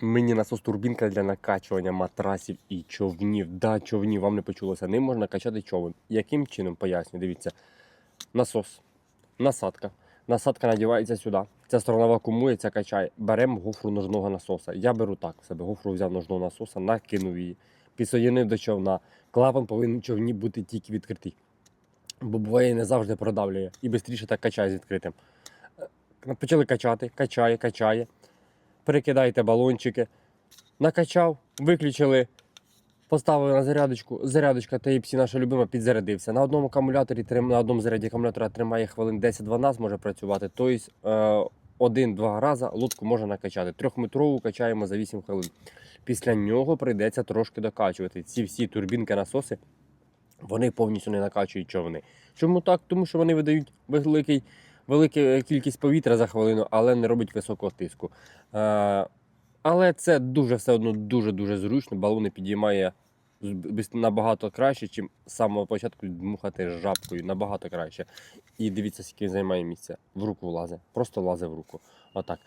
Мені насос турбінка для накачування матрасів і човнів. Да, човнів, вам не почулося. Ним можна качати човен. Яким чином поясню? Дивіться. Насос, насадка. Насадка надівається сюди. Ця сторона вакуумується, качає. Беремо гофру ножного насоса. Я беру так себе. Гофру взяв ножного насоса, накинув її, підсоєднив до човна. Клапан повинен човні бути тільки відкритий. Бо буває не завжди продавлює і швидше так качає з відкритим. Е, Почали качати, качає, качає. Перекидаєте балончики. Накачав, виключили, поставили на зарядочку. Зарядочка Type-C наша любима підзарядився. На одному акумуляторі, на одному заряді акумулятора тримає хвилин 10-12 може працювати. Тобто один-два рази лодку можна накачати. Трьохметрову качаємо за 8 хвилин. Після нього прийдеться трошки докачувати. Ці всі турбінки, насоси, вони повністю не накачують човни. Чому так? Тому що вони видають великий, велику кількість повітря за хвилину, але не робить високого тиску. Е, але це дуже все одно дуже-дуже зручно. Балони підіймає набагато краще, ніж з самого початку дмухати жабкою. Набагато краще. І дивіться, скільки займає місця. В руку влазе, Просто влазе в руку. Отак.